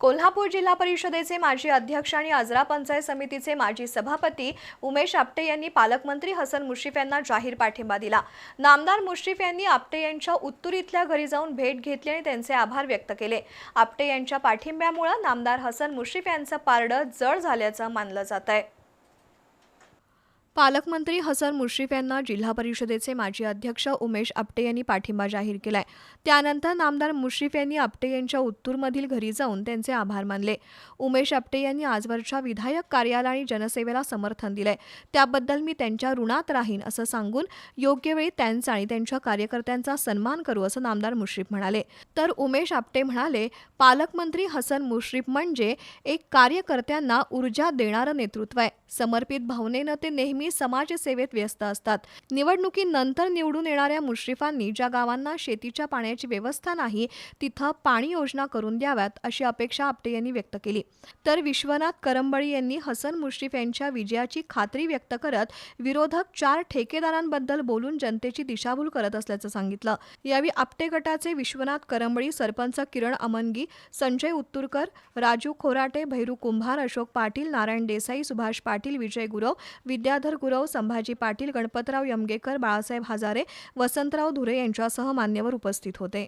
कोल्हापूर जिल्हा परिषदेचे माजी अध्यक्ष आणि आजरा पंचायत समितीचे माजी सभापती उमेश आपटे यांनी पालकमंत्री हसन मुश्रीफ यांना जाहीर पाठिंबा दिला. नामदार मुश्रीफ यांनी आपटे यांच्या उत्तूर इथल्या घरी जाऊन भेट घेतली आणि त्यांचे आभार व्यक्त केले. आपटे यांच्या पाठिंब्यामुळे नामदार हसन मुश्रीफ यांचं पारडं जड झाल्याचं मानलं जात आहे पालकमंत्री हसन मुश्रीफ यांना जिल्हा परिषदेचे माजी अध्यक्ष उमेश आपटे यांनी पाठिंबा जाहीर केलाय. त्यानंतर नामदार मुश्रीफ यांनी आपटे यांच्या उत्तूरमधील घरी जाऊन त्यांचे आभार मानले. उमेश आपटे यांनी आजवरच्या विधायक कार्याला आणि जनसेवेला समर्थन दिलंय. त्याबद्दल मी त्यांच्या ऋणात राहीन असं सांगून योग्य वेळी त्यांचा आणि त्यांच्या कार्यकर्त्यांचा सन्मान करू असं नामदार मुश्रीफ म्हणाले. तर उमेश आपटे म्हणाले पालकमंत्री हसन मुश्रीफ म्हणजे एक कार्यकर्त्यांना ऊर्जा देणारं नेतृत्व आहे. समर्पित भावनेनं ते नेहमी समाजसेवेत व्यस्त असतात. निवडणुकीनंतर निवडून येणाऱ्या मुश्रीफांनी ज्या गावांना शेतीच्या पाण्याची व्यवस्था नाही तिथं पाणी योजना करून द्याव्यात अशी अपेक्षा आपटे यांनी व्यक्त केली. तर विश्वनाथ करंबळी यांनी हसन मुश्रीफ यांच्या विजयाची खात्री व्यक्त करत विरोधक चार ठेकेदारांबद्दल बोलून जनतेची दिशाभूल करत असल्याचं सांगितलं. यावेळी आपटे गटाचे विश्वनाथ करंबळी सरपंच किरण अमनगी संजय उत्तुरकर राजू खोराटे भैरू कुंभार अशोक पाटील नारायण देसाई सुभाष पाटील विजय गुरव विद्याधर गुरव संभाजी पाटील गणपतराव यमगेकर बाळासाहेब हजारे वसंतराव धुरे यांच्यासह मान्यवर उपस्थित होते.